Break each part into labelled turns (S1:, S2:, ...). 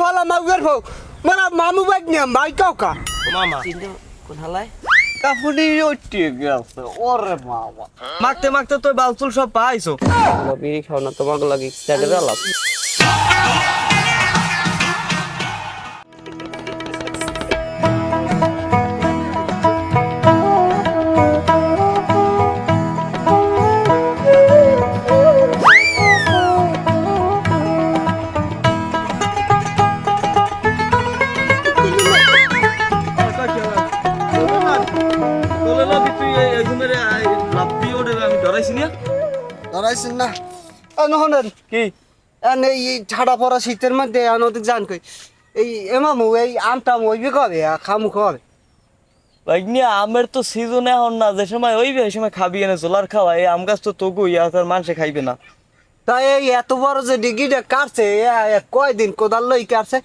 S1: হালাল আমার মাগুয়ার ভৌ মানে মামু বাইক নিয়াম মাই কাউকা
S2: মামা।
S3: কোন হালায়
S1: কাপুনি ওটি গেছে ওরে মামা।
S2: মাখতে মাখতে তো বালচুল সব পাইছো।
S3: বিড়ি খাও না তোমাকে লাগে স্ট্যান্ডে আলাপ
S2: না? কি?
S1: এন এই ঠাডা পড়া শীতের মধ্যে এন ওদিক জান কই এই এমামু এই আমটা কবে খামু কবে।
S2: ভাগ্নি আমের তো সিজন এখন না যে সময় ওইবে ওই সময় খাবি এনে জোলার খাওয়া এই আম গাছ তো তগু ইয়া তার মানুষে খাইবে না।
S1: তাই এই এত বড় যে ডিগিটা কাটছে কয়দিন কোদাল লই কাটছে?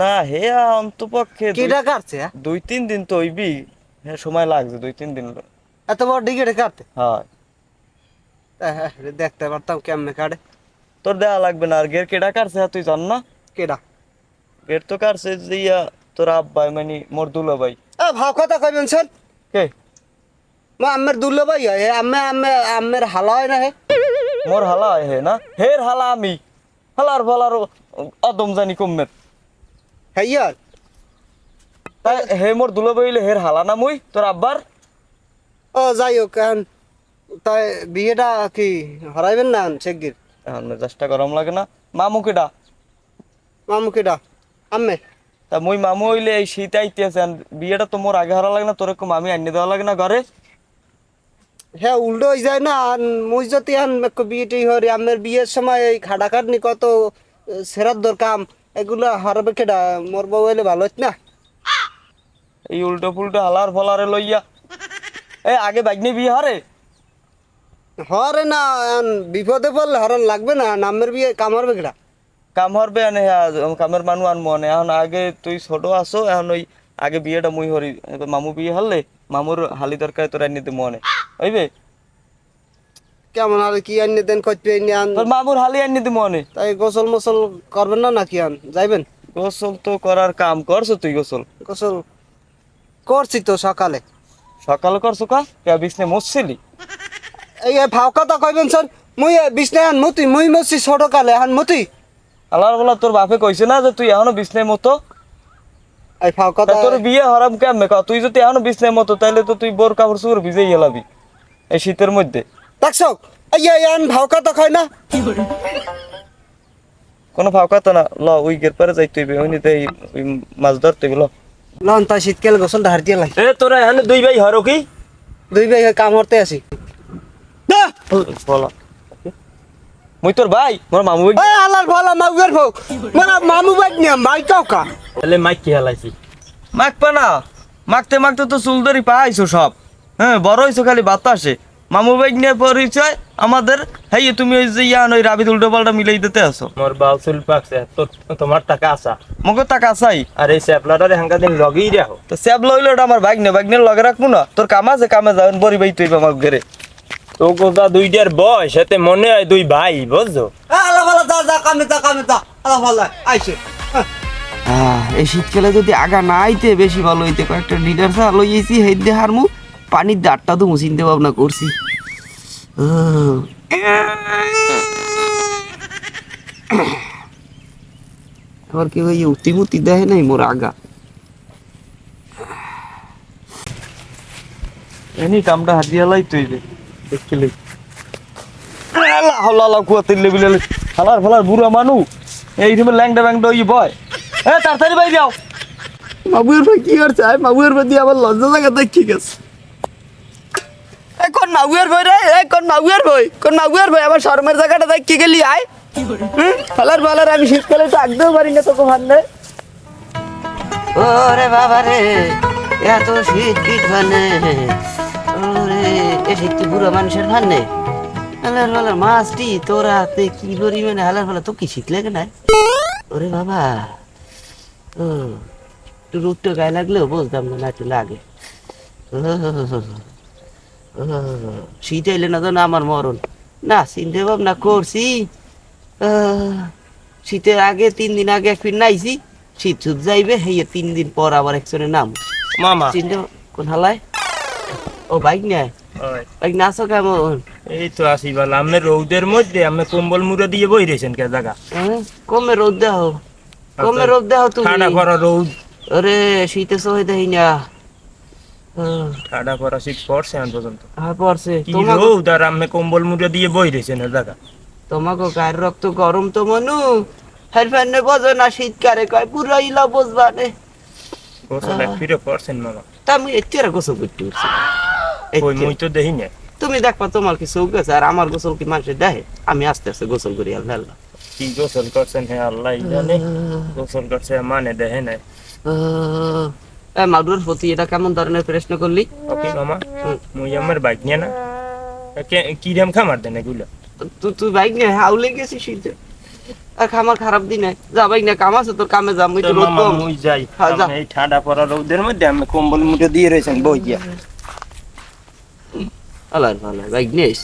S2: না হে অন্তপক্ষে
S1: কিটা কাটছে?
S2: দুই তিন দিন তো ওইবি হ্যাঁ সময় লাগছে দুই তিন দিন।
S1: এত বড় ডিগিটা কাটতে
S2: হ্যাঁ,
S1: দেখতে পারতাম কেমনে কাটে।
S2: তোর দেওয়া লাগবে না আর গের কেডা কাটছে হ্যাঁ, তুই জান না?
S1: কেডা?
S2: গের তো কাটছে ইয়া তোর আব্বাই মানে মোর দুলো ভাই
S1: এ ভাব কথা কইবেন স্যার
S2: কে?
S1: মা আমের দুল্লো ভাই হয় আম্মে আম্মে আমের হালা হয় না হে?
S2: মোর হালা হয় হে না? হের হালা আমি। হালার ফালার অদম জানি কমের
S1: হ্যাঁ
S2: তাই হে মোর দুলো বইলে হের হালা না মুই তোর আব্বার?
S1: ও যাই হোক তাই বিয়েটা কি হরাইবেন না শেখগির
S2: এখন মেজাজটা গরম লাগে না। মামু কেডা?
S1: মামু কেডা? আম্মে।
S2: তা মুই মামু হইলে এই শীত আইতেছে বিয়েটা তো মোর আগে হারা লাগে না তোর এরকম আমি আনিয়ে দেওয়া লাগে না ঘরে?
S1: হ্যাঁ উল্টো হয়ে যায় না মুই যদি এখন বিয়েটি হরি আমের বিয়ের সময় এই খাটাখাটনি কত সেরার দরকার এগুলো হারাবে কেডা? মোর বউ হইলে ভালো হইত না?
S2: এই উল্টো ফুলটো হালার ফলারে লইয়া। এ আগে বাইকনি বিয়ে হারে?
S1: হরে না বিপদে পড়লে হরণ লাগবে না নামের বিয়ে কামারবে কেডা
S2: কাম হরবে আনে হ্যাঁ, কামের মানু আনব আনে এখন আগে তুই ছোট আসো এখন ওই আগে বিয়েটা মুই হরি মামু বিয়ে হলে মামুর হালি দরকার তোর দিব মনে। হইবে?
S1: কেমন আর কি আনিয়ে দেন এনে আন
S2: তোর মামুর হালি আনিয়ে দিব মনে।
S1: তাই গোসল মোসল করবেন না নাকি আন? যাইবেন?
S2: গোসল তো করার কাম করছ তুই গোসল?
S1: গোসল করছি তো সকালে।
S2: সকাল করছ কা? কে বিছনে মসছিলি
S1: এই ভাও কথা কইবেন স্যার। মুই বিষ্ণু আন মতি মুই মসি ছোট কালে আন মতি।
S2: আলার বলা তোর বাপে কইছে না যে তুই এখনও মতো।
S1: এই ভাও কথা
S2: তোর বিয়ে হারাম কেমনে? কা তুই যদি এখনও মতো তাহলে তো তুই বোর কাপড় চুপড় ভিজেই হেলাবি এই শীতের মধ্যে।
S1: দেখছ এই আন ভাও কথা কয় না।
S2: কোনো ফাঁকা তো না ল ওই গের পরে যাইতে হইবে ওই নিতে এই মাছ ধরতে হইবে ল।
S1: লন তাই শীতকালে গোসল ধার দিয়ে লাই।
S2: এ তোরা এখানে দুই ভাই হরো কি?
S1: দুই ভাই কাম করতে আসি।
S2: মুই তোর ভাই মোর মামু ভাই।
S1: এই আলার ভালা মাগুয়ার ভৌ মানে মামু বাইক নিয়াম ভাই কাউকা
S4: তাহলে মাইক কি হালাইছি?
S2: মাখপা না। মাখতে মাখতে তো চুল ধরি পাইছো সব। হ্যাঁ বড় হইছো খালি বাতাসে। মামু ভাই নিয়ে পরিচয় আমাদের। হ্যাঁ তুমি ওই যে ইয়ান ওই রাবিদ উল্টো পাল্টা মিলাই দিতে আসো
S4: মোর বাল চুল পাকছে তোর তোমার টাকা আসা
S2: মগে টাকা চাই
S4: আর এই স্যাপলাটারে হাঙ্গা দিন লগেই রাখো।
S2: তো স্যাব লইলো ওটা আমার বাইক নে বাইক নিয়ে লগে রাখব না। তোর কাম আছে কামে যাবেন বড়ি ভাই তুই আমার ঘরে
S4: তো গোদা দুইটার বয়স এতে মনে হয় দুই ভাই বুঝছ?
S1: আলা ভালা যা যা কামে যা কামে যা আলা ভালা আইছে।
S3: এই শীতকালে যদি আগা না আইতে বেশি ভালো হইতে। কয়েকটা লিটার চা লইয়েছি হেদ্দে হারমু পানির দাঁড়টা তো চিন্তা ভাবনা করছি। আহ। কি কেউ এই উতিমুতি দেয় নাই মোর আগা।
S2: এনি কামটা হাতিয়া লাই তুই হালার ফালার বুড়া মানু এই ল্যাংটা ব্যাংটা ওই বয়। এ তাড়াতাড়ি বাই যাও
S3: মাবুয়ের ভাই কি করছে? আয় মাবুয়ের প্রতি আবার লজ্জা জায়গা দেখ ঠিক আছে এই কোন মাগুয়ার ভাই রে? এই কোন মাগুয়ার ভাই? কোন মাগুয়ার ভাই? আমার শর্মের জায়গাটা দেখ কি গেলি আয়। হুম? ফালার ফালার আমি শীতকালে তো আগতেও পারি না তোকে ভান্নে ওরে বাবা রে এত শীত ওরে কি বুড়ো মানুষের ভান্নে হালার ফালার মাছটি তোরা হাতে কি পরিমাণে? হালার ফালা তো কি শীত লাগে না ওরে বাবা। ও একটু রুটটা গায়ে লাগলেও বলতাম না একটু লাগে। শীত এলে না তো না আমার মরণ। না চিন্তা ভাবনা করছি। শীতের আগে তিন দিন আগে এক ফির নাইছি। শীত ছুট যাইবে হেয়ে তিন দিন পর আবার একজনের নাম।
S4: মামা।
S3: চিনতে কোন হালায়? ও বাইক নেয়? বাইক না কেমন?
S4: এই তো আসি বল আমি রৌদের মধ্যে আমি কম্বল মুড়ে দিয়ে বই রয়েছেন কে জায়গা?
S3: হ্যাঁ? কমে রোদ দেহ কমে রোদ দেহ তুমি।
S4: ঠাডা পড়া রৌদ।
S3: আরে শীতে সহে দেই না। হ্যাঁ,
S4: ঠাডা পড়া শীত পড়ছে এখন পর্যন্ত।
S3: হ্যাঁ পড়ছে।
S4: কি
S3: তোমাকে
S4: রৌদ আর আমি কম্বল মুড়ে দিয়ে বই রয়েছেন জায়গা?
S3: তোমাকে গায়ের রক্ত গরম তো মনু। হের ফ্যানে বোঝো না শীতকালে কয় পুরো ইলা বুঝবা নে
S4: গোসল ফিরে পড়ছেন মামা
S3: তা আমি এত্তিরা গোসল করতে
S4: ওই মুই তো না
S3: তুমি দেখবা তোমার কি আছে আর আমার গোসল কি মানুষের দেখে আমি আস্তে আস্তে গোসল করি আল্লাহ। আল্লাহ
S4: কি গোসল করছেন হ্যাঁ আল্লাহ জানে গোসল করছে মানে দেখে নাই।
S3: প্রতি এটা কেমন ধরনের প্রশ্ন করলি?
S4: ওকে মামা মুই আমার বাইক নিয়ে না। কি রাম খামার দেন এগুলো?
S3: তুই তুই বাইক নিয়ে হাউলে গেছিস শীতে আর খামার খারাপ দিনে যা বাইক কাম আছে তোর কামে যা মুই তো রোদ কম
S4: যাই।
S3: হ্যাঁ,
S4: এই ঠাডা পড়া রৌদের মধ্যে আমি কম্বল মুড়ে দিয়ে রয়েছেন বই গিয়া
S3: আল্লাহর ভালো বাইক নিয়ে আইস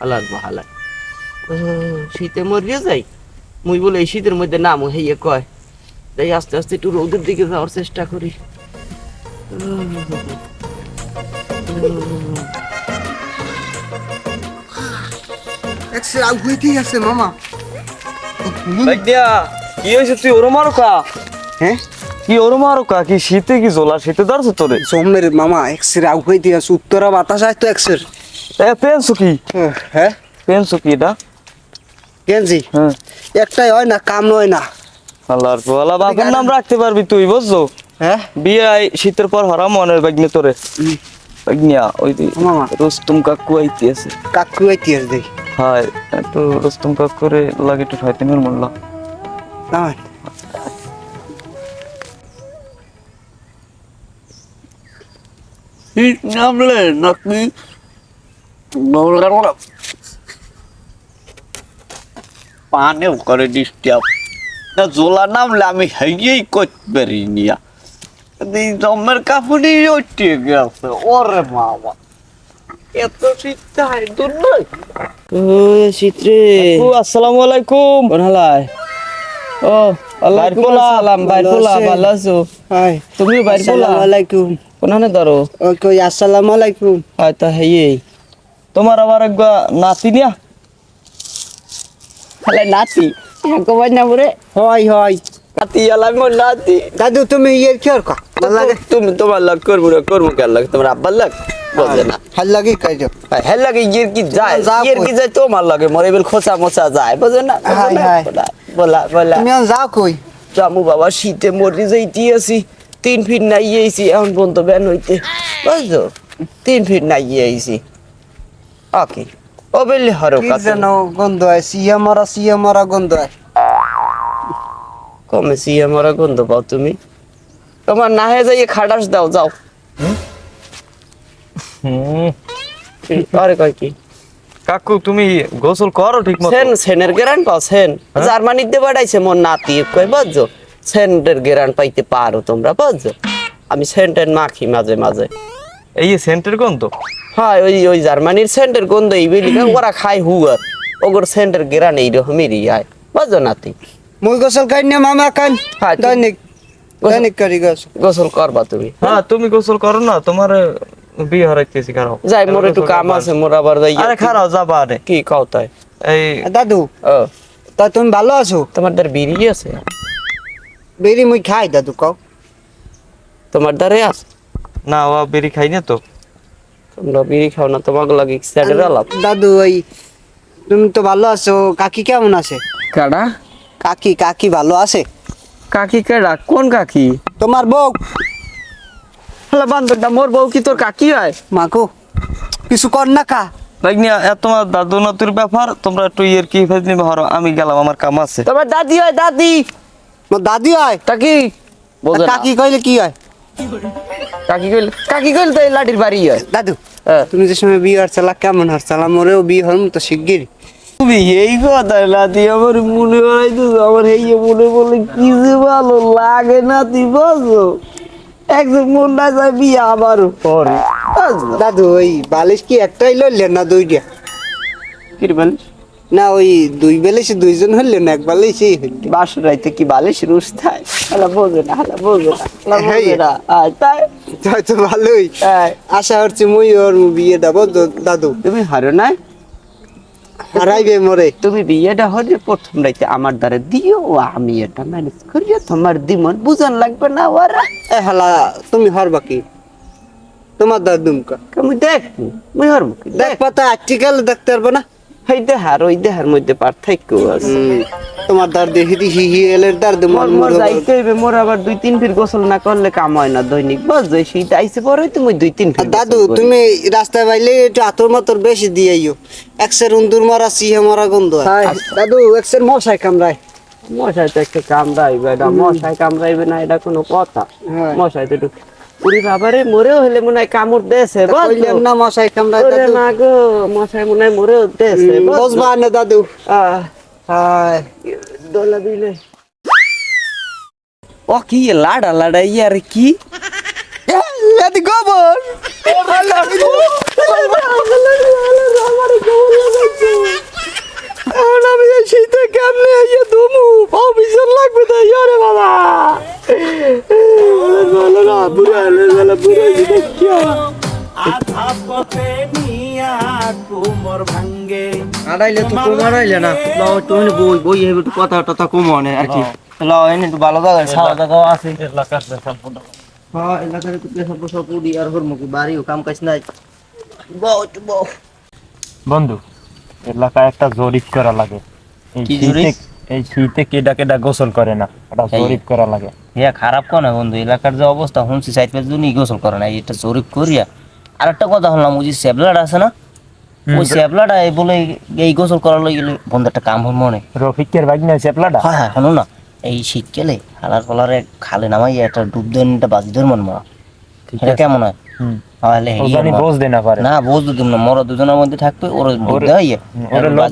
S3: আল্লাহর ভালো শীতে মরিয়ে যাই মুই বলে এই শীতের মধ্যে নাম হেয়ে কয় তাই আস্তে আস্তে একটু রোদের দিকে যাওয়ার চেষ্টা করি
S1: আছে মামা
S2: কি হয়েছে তুই ওরম আরও কা
S1: হ্যাঁ
S2: কি ওরম আরও কা কি শীতে কি জোলা শীতে ধরছো তোরে।
S1: জমের মামা একসে আউ হইতে আছে উত্তরা বাতাস আয় তো একসের
S2: এ পেনছো কি?
S1: হ্যাঁ
S2: পেনছো কি এটা?
S1: গেঞ্জি
S2: হ্যাঁ।
S1: একটাই হয় না কাম নয় না।
S2: আল্লাহর পোলা বাপের নাম রাখতে পারবি তুই বুঝছ?
S1: হ্যাঁ।
S2: বিয়ে শীতের পর হরা মনের বাগনে তোরে। বাগনিয়া ওই
S1: মামা।
S2: রুস্তুম কাকু আইতে আছে
S1: কাকু হইতে আছে দেখি।
S2: হায় একটু রুস্তুম কাকুরে লাগে একটু ফাইতিমের মূল্য
S1: নামান
S5: শীত নামলে নাকি পানেও করে ডিস্টার্ব। না জোলা নামলে আমি হেগেই করতে পারি নিয়া এই জমের কাপড়ই উঠে গেছে ওরে বাবা। এত শীত তাই দূর নয়
S3: শীতরে
S2: ও আসসালামু আলাইকুম।
S3: হালায়
S2: ও আলাইকুম আসসালাম
S3: বাইর
S1: ভালো
S3: আছো?
S1: হাই
S3: তুমি বাইর
S1: আলাইকুম।
S3: কোনখানে ধরো?
S1: ওই আসসালামু আলাইকুম।
S3: হয়তো হেয়ে
S2: তোমার আবার একবার নাতি নিয়া?
S3: তাহলে নাতি? কবাই না বলে
S1: হয় হয়
S3: নাতি আলাই নাতি।
S1: দাদু তুমি ইয়ের কি কা
S3: তুমি তোমার লাগ করব না করব কেন লাগে? তোমার আব্বার লাগ? বোঝে না।
S1: ভালো লাগে
S3: হ্যাঁ লাগে কি যায়? কি যায় তোমার লাগে? মরে খোঁচা মোচা যায় বোঝে না। বলা, বলা।
S1: তুমি যাও কই?
S3: জামু বাবা শীতে মরে যাইতে আছি। তিন ফিট নাই আইছি এখন পর্যন্ত ব্যান হইতে। বুঝছ তিন ফিট নাই আইছি। ওকে ও বেলি হরো
S1: যেন গন্ধ হয় সিয়া মারা সিয়া মারা গন্ধ হয়
S3: কমে সিয়ে মরা গন্ধ পাও তুমি। তোমার না হয়ে যাইয়ে খাটাস দাও যাও। আরে কয় কি?
S2: কাকু তুমি গোসল করো ঠিক মতো
S3: সেন সেনের গেরান পাও সেন। জার্মানিতে বাড়াইছে মোর নাতি কই বুঝছ? সেন্টের গেরান পাইতে পারো তোমরা বুঝছ? আমি সেন্টের মাখি মাঝে মাঝে।
S2: এই যে সেন্টের গন্ধ?
S3: হ্যাঁ ওই ওই জার্মানির সেন্টের গন্ধ এই বেলি ওরা খায় হুয়ার ওগর সেন্টের গেরান এইরকমেরই আয় বুঝছ নাতি?
S1: মুই গোসল খাই না মামা খান
S3: হ্যাঁ,
S1: দৈনিক দৈনিক করি গোসল।
S3: গোসল করবা তুমি
S2: হ্যাঁ তুমি গোসল করো না তোমার বিয়ে হারাইতেছি খারাপ
S3: যাই মোর একটু কাম আছে মোর আবার যাই।
S2: আরে খারাপ যাবা আরে।
S3: কি খাও তাই?
S2: এই
S1: দাদু
S3: ও।
S1: তা তুমি ভালো আছো?
S3: তোমার দ্বার বিড়ি আছে?
S1: বেরি মুই খাই দাদু কও।
S3: তোমার দ্বারে আছে?
S2: না ও বেরি খাই না তো।
S3: তোমরা বিড়ি খাও না তোমাকে লাগে স্যাডের আলাপ।
S1: দাদু ওই তুমি তো ভালো আছো কাকি কেমন আছে?
S3: কাডা
S1: কাকি কাকি ভালো আছে?
S3: কাকি কেডা কোন কাকি?
S1: তোমার বউ?
S3: হ্যালো বান্ধবটা মোর বউ কি তোর কাকি হয়?
S1: মাকো কিছু কর না কা।
S2: ভাগ্নিয়া এ তোমার দাদু নাতুর ব্যাপার তোমরা একটু ইয়ের কি ফেজনি হরো আমি গেলাম আমার কাম আছে।
S3: তোমার দাদি হয় দাদি।
S1: মোর দাদি হয়?
S3: কাকি বোঝে না।
S1: কাকি কইলে কি হয়?
S3: কাকি কইল কাকি কইল তো এই লাঠির বাড়ি হয়।
S1: দাদু
S3: হ্যাঁ।
S1: তুমি যে সময় বিয়ে হচ্ছালা কেমন হচ্ছালা মোরেও বিয়ে হল তো শিগগির।
S5: তুমি এই কথা নাতি আমার মনে হয়তো আমার এই মনে বলে কি যে ভালো লাগে না তুই বুঝছ একজন মন না যায় বিয়ে আবারও পরে।
S1: দাদু ওই বালিশ কি একটাই লইলেন না দুইটা?
S5: কি রে বলিস
S1: না ওই দুই বেলেছে দুইজন হইলে না এক বেলেছেই হইল।
S3: বাসর রাইতে কি বালিশ রুশ থাই হালা বোঝে না হালা বোঝে না হালা বোঝে না। আয় তাই।
S1: তাই তো ভালোই। আশা করছি মুই ওর বিয়েটা বুঝছ দাদু।
S3: তুমি হারো নাই?
S1: হারাইবে মরে।
S3: তুমি বিয়েটা হলে প্রথম রাইতে আমার দ্বারা দিও আমি এটা ম্যানেজ করিও। তোমার দিমন বুঝন লাগবে না ওরা
S1: এ হালা তুমি হরবা কি? তোমার দাদুমকা
S3: আমি দেখ মুই হরবো কি?
S1: দেখ পাতা আর্টিকেল দেখতে পারব না।
S3: এই দেহার ওই দেহার মধ্যে পার্থক্য আছে।
S1: তোমার হি এলের দার্দি
S3: মোর মোর যাইতে হইবে মোর আবার দুই তিন ফির গোসল না করলে কাম হয় না দৈনিক বস যে শীত আইসে পরে তুমি দুই তিন ফির
S1: দাদু তুমি রাস্তায় বাইলে একটু আতর মাতর বেশি দিয়েইও একসের উন্দুর মারা সিহে মারা গন্ধ হয়। দাদু একসের মশাই কামড়ায়।
S3: মশাই তো একটা কামড়াইবে এটা মশাই কামড়াইবে না এটা কোনো কথা।
S1: হ্যাঁ।
S3: মশাই তো উড়ি বাবারে মরেও হলে মনে হয় কামড় দেছে
S1: কইলাম না মশাই কামড়ায়
S3: ওরে
S1: দাদু।
S3: না গো মশাই মনে হয় মরেও দেছে
S1: বসবা না দাদু। হায়।
S3: দোলা দিলে ও কি লাডা লাডা ইয়ার কি?
S1: এদি গোবর। আমি এই শীতে কেমনে আইয়া দমু পাও বিজন লাগবে তো ইয়ারে বাবা। বলো না বুড়া হলে গেলে বুড়া শীতে কি
S5: আড়াইলে তো কম আড়াইলে না। লও তুমি বই বই হেবে একটু কথা টথা কম অনে আর কি। লও এনে একটু ভালো জায়গায় খাওয়া দাওয়া আছে হ্যাঁ এলাকার একটু পেশা পোশা পুরি আর হর বাড়িও কাম কাজ নাই। বউ বউ।
S4: বন্ধু এলাকায় একটা জরিপ করা লাগে। এই শীতে এই শীতে কেডা কেডা গোসল করে না একটা জরিপ করা লাগে।
S5: ইয়া খারাপ কোন বন্ধু? এলাকার যে অবস্থা শুনছি সাইড পেজ জন্য গোসল করে না এটা জরিপ করিয়া। আর একটা কথা শুনলাম ওই যে স্যাবলাড আছে না? ওই স্যাবলাটা এই বলে এই গোসল করার লই গেলে বন্ধু একটা কাম হল মনে।
S4: রফিকের ভাগ নিয়ে চেপলাটা
S5: হ্যাঁ হ্যাঁ শোনো না। এই শীতকালে হালার কলারে খালে নামাই একটা ডুব দেন একটা বাজি ধর মন মরা এটা কেমন হয়? তাহলে
S4: জানি বোঝ দে না পারে।
S5: না বোঝ দিম না মরা দুজনের মধ্যে থাকবে ওর ডুব
S4: ওরে-
S5: দেওয়া ইয়ে।
S4: লোক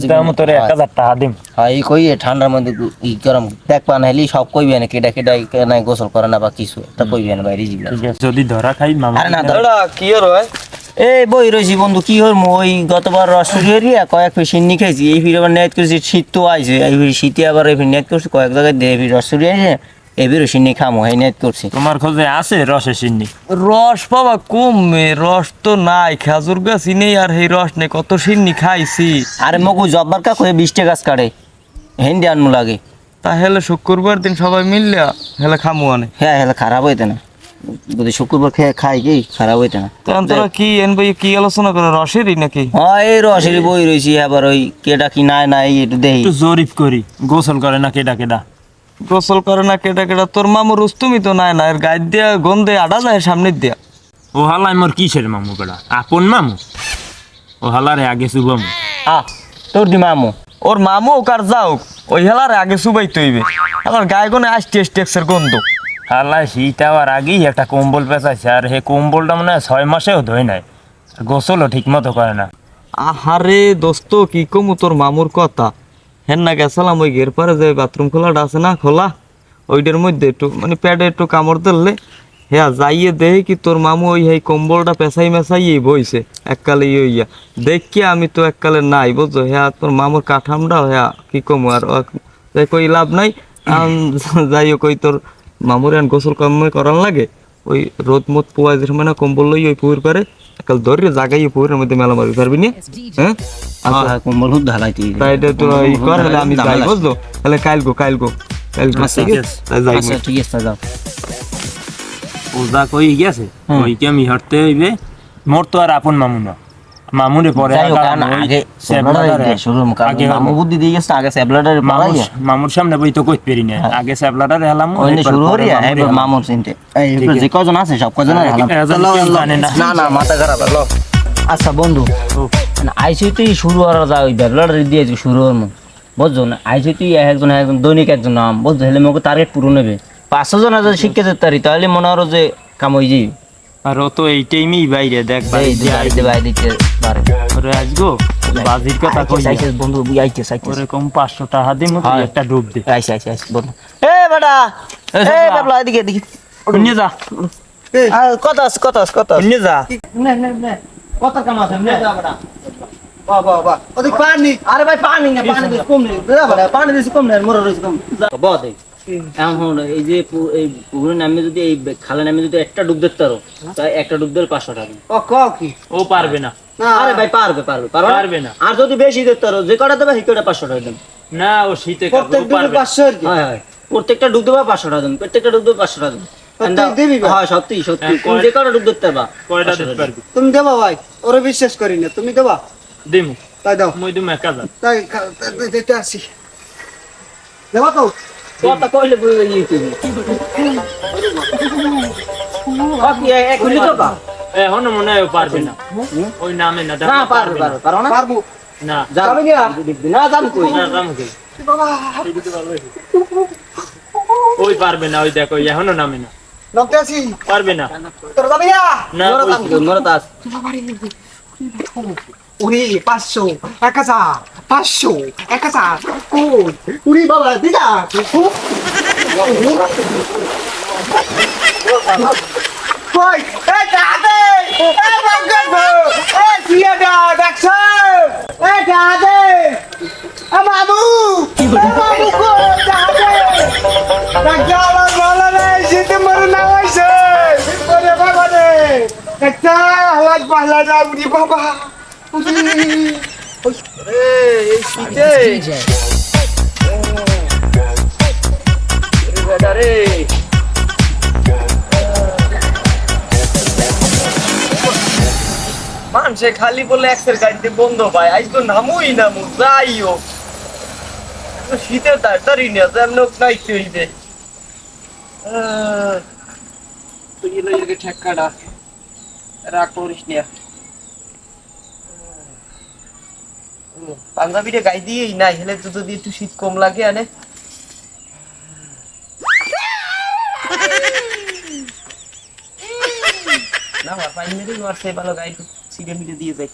S4: টাকা দিম
S5: হ্যাঁ। এই কই ঠান্ডার মধ্যে ই গরম দেখ পা নাইলি সব কইবে না কেডা কেডা নাই গোসল করে না বা কিছু এটা কইবে না বাইরে যাবে
S4: যদি ধরা খাই মামা
S5: আরে না দাদা কি আর হয় এই বই রয়েছি বন্ধু কি হল ওই গতবার রসুরিয়া কয়েক ফির সিন্নি খাইছি এই ফির আবার নেট করছি শীত তো আইছে এই ফির শীতে আবার এই ফির নেট করছি কয়েক জায়গায় দিয়ে ফির রসুরি এই সিন্নি খামো নেট করছি।
S4: তোমার খোঁজে আছে রসে সিন্নি?
S2: রস বাবা কমে রস তো নাই খেজুর গাছ নেই আর এই রস নেই কত সিন্নি খাইছি।
S5: আরে মগু জব্বার কাকু এই বিশটা গাছ কাটে হেন্দি আনমু লাগে।
S2: তাহলে শুক্রবার দিন সবাই মিললে হেলে খামু আনে।
S5: হ্যাঁ হ্যাঁ খারাপ হইতে না। যদি শুক্রবার খেয়ে খাই কি খারাপ হইতে না।
S2: তখন তোরা কি এন কি আলোচনা করে রসেরই নাকি?
S5: হ্যাঁ এই রসের বই রয়েছি আবার ওই কেটা কি নাই নাই একটু দেখি।
S4: একটু জরিপ করি গোসল করে না কেডা কেডা?
S2: গোসল করে না কেটা কেটা। তোর মামু রুস্তুমি তো নাই না এর গায়ে দিয়া গন্ধে আডা যায় সামনের দিয়া।
S4: ও হালাই মোর কিসের মামু বেড়া? আপন মামু? ও হালারে আগে শুভম
S5: আ তোর দি মামু।
S2: ওর মামু হোক আর যাওক ওই হেলার আগে সুবাই তৈবে আমার গায়ে গনে আসছে টেক্সের গন্ধ।
S4: হালাই শীত আবার আগেই একটা কম্বল পেঁচাইছে আর হে কম্বলটা মনে হয় ছয় মাসেও ধোয় নাই। আর গোসলও ঠিক মতো করে না।
S2: আহারে দোস্ত কি কমু তোর মামুর কথা? হেন না গেছিলাম ওই গের পরে যে বাথরুম খোলাটা আছে না, খোলা, ওইটার মধ্যে একটু মানে প্যাডে একটু কামড় দিলে হ্যাঁ যাইয়ে দেহে কি তোর মামু ওই এই কম্বলটা পেঁচাই মেশাই বইছে, এককালে ইয়া। দেখি আমি তো এককালে নাই, বুঝছ? হ্যাঁ তোর মামুর কাঠামটা হ্যাঁ কি কমু আর কই লাভ নাই। যাই হোক, ওই তোর মামুর গোসল কম করার লাগে। ওই রোদ মোদ পোয়া যে সময় না কম্বল লই ওই পুকুর করে কাল ধরে জাগাই পুকুরের মধ্যে মেলা মারবি পারবি নি? হ্যাঁ? আচ্ছা
S5: হ্যাঁ কম্বল হুদ ঢালাইতে
S2: তাই এটা তো ই কর হলে আমি যাই বুঝলো? তাহলে কাইল গো কাইল গো কাইল গো।
S5: আচ্ছা,
S2: ঠিক আছে। যাই
S5: আচ্ছা ঠিক আছে যাও।
S4: ওজা কই গেছে? ওই কি আমি হরতে হইবে? মোর তো আর আপন মামু না। মামুরে পরে
S5: আগে
S4: আগে।
S5: মামু বুদ্ধি দিয়ে গেছে আগে স্যাবলাডার
S4: মামুর মামুর সামনে বই তো কইতে পারি না। আগে স্যাবলাডারে হেলাম
S5: ওই শুরু এবার মামুর চিনতে এই যে কজন আছে সব কজন
S4: জানে না।
S5: না মাথা খারাপ আচ্ছা বন্ধু আইসি তুই শুরু করা যায় ওই ব্যাবলার দিয়েছি শুরু হরমু বুঝছ না? আইসি তুই একজন একজন দৈনিক একজন নাম। বুঝছ? হলে মোকে টার্গেট পুরো নেবে পাঁচশো জন যদি শিখতে যেতে পারি তাহলে মনে হলো যে কাম হয়ে যাবে
S4: আর ও তো এই টাইমেই বাইরে দেখ
S5: বাইরে পারে।
S4: ওরে আসগো বাজির কথা কই
S5: আইসিস, বন্ধু বুই আইতেছ আইতেছ
S4: ওরকম পাঁচশো টাকা দিই মতো একটা ডুব দে।
S5: আইসি আইসি আইসি বন্ধু। এ বেটা! এ বেবলা এদিকে এদিকে।
S4: নিয়ে যা।
S5: আর কত আছে কত আছে কত আছে
S4: নিয়ে যা। না না না।
S5: কত কাম আছে? নে। যা বেটা।
S1: বাহ বাহ বাহ। পানি।
S5: আরে ভাই পানি না পানি কম নেই পানি বেশি কম নেই মোর রয়েছে কম বদ এখন এই যে এই পুকুরে নামে যদি এই খালে নামে যদি একটা ডুব দেখতে পারো তাই একটা ডুব দিলে পাঁচশো টাকা
S1: ও কও কি
S4: ও পারবে না
S5: আরে ভাই পারবে পারবে পারবে না? আর যদি বেশি দেখতে পারো যে কটা দেবে সেই কটা পাঁচশো টাকা দেবে
S4: না ও শীতে
S1: প্রত্যেক
S4: না।
S1: পাঁচশো
S5: হয় হয় প্রত্যেকটা ডুব দেবে পাঁচশো টাকা দেবে প্রত্যেকটা ডুব দেবে পাঁচশো টাকা দেবে? হয় সত্যি সত্যি
S4: হ্যাঁ,
S5: তুমি যে কটা ডুব দেখতে পারবা
S4: কয়টা দিতে
S5: টাকা
S1: তুমি দেবা ভাই ওরে বিশ্বাস করি না তুমি দেবা
S4: দিমু
S1: তাই দাও
S4: মই দিমু এক হাজার
S1: তাই দিতে আসি দেবা তো
S5: কথা কইলে বুঝে গিয়ে তুমি মিনিট তো পা
S4: এখনও মনে হয় পারবে না। ওই নামে না
S5: না পারবে পারবে পারো না।
S1: পারব।
S4: না।
S1: যাবে না?
S5: না যাম কই?
S4: না, রাম কই। ওই পারবে না ওই দেখো এখনও নামে না।
S1: নামতে আসি
S4: পারবে না।
S1: তোর যাবি না
S4: না
S5: মোরা যাম কই মোরা তাস
S1: উড়ি পাঁচশো এক হাজার পাঁচশো এক হাজার কোন উড়ি বাবা দিদা কই এই দাদে এই শীতে
S2: মানুষে খালি বলে এক্সের গাড়িতে বন্ধ ভাই, আজ তো নামুই নামু যাই হোক। তো শীতের তাড়াতাড়ি নিয়ে যেমন নাই হইবে তুই এদিকে রাগ করিস নিয়া পাঞ্জাবিটা গাই দিয়েই নাই, হেলে তো যদি একটু শীত কম লাগে, আনে। না আমার পানি মেরেই ভালো গাই মিটে দিয়ে যাই।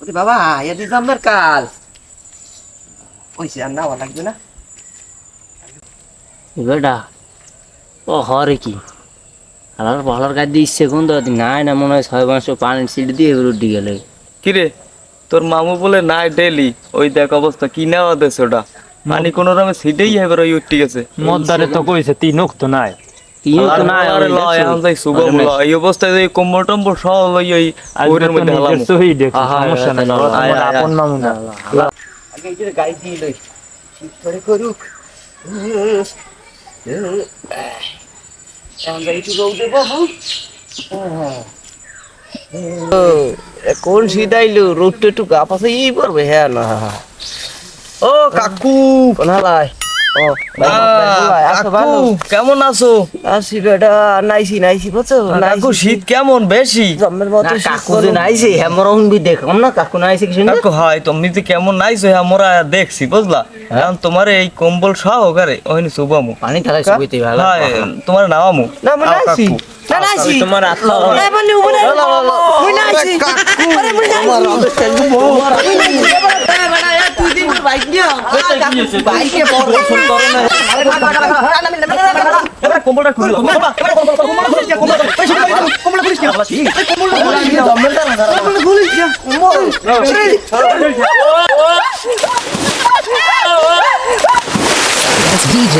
S2: ওরে বাবা এদের জাম্বার কাল ওইসে আর নাওয়া লাগবে না।
S5: ও হরে কি? আমার ভালোর কাজ দিয়ে ইচ্ছে কোন তো নাই না মনে হয় ছয় মাস পানি সিট দিয়ে উঠে গেলে।
S2: কিরে তোর মামু বলে নাই ডেলি। ওই দেখ অবস্থা কি নেওয়া দেশ ওটা? পানি কোনো রকমে সিটেই এবার ওই উঠে গেছে।
S4: মদ্দারে তো কইছে তিনক তো নাই।
S5: তিন তো নাই।
S2: এই অবস্থায় এই কম্বল টম্বল সব ওই মধ্যে
S4: সমস্যা নাই, আপন মামু না।
S2: আগে দিয়ে লই।
S1: করে করুক।
S2: এখন যাই একটু রৌদে বাবু কোন শীত আইলো রোদটা একটু গা পাশে ই পড়বে হ্যাঁ না ও কাকু কোন হালাই ও কাকু কেমন আছো
S5: আসি বেটা নাইছি নাইছি বুঝছ
S2: কাকু শীত কেমন বেশি
S5: জন্মের মতো কাকু যে নাইছে হ্যামর হুনবি দেখলাম না কাকু নাইছে কি
S2: কাকু হয় তুমি তো কেমন নাইছো আমরা দেখছি বুঝলা তোমার এই কম্বল সহকারে ওইনি শুভমু
S5: পানি ভালো
S2: তোমার নামামু
S5: না মানে নাইছি না নাইছি
S4: তোমার আত্মা
S5: না মানে উবনে মুই নাইছি আরে মুই নাইছি তুই দিন বাইক নিও বাইকে বড় ফোন করে না
S2: এবার কম্বলটা খুলে কম্বলটা, কম্বলটা, কম্বলটা খুলে দিয়া, কম্বলটা, এই শোনো, এই কম্বলটা খুলিস কেন? কম্বলটা খুলিস কেন? কম্বলটা খুলিস
S6: DJ.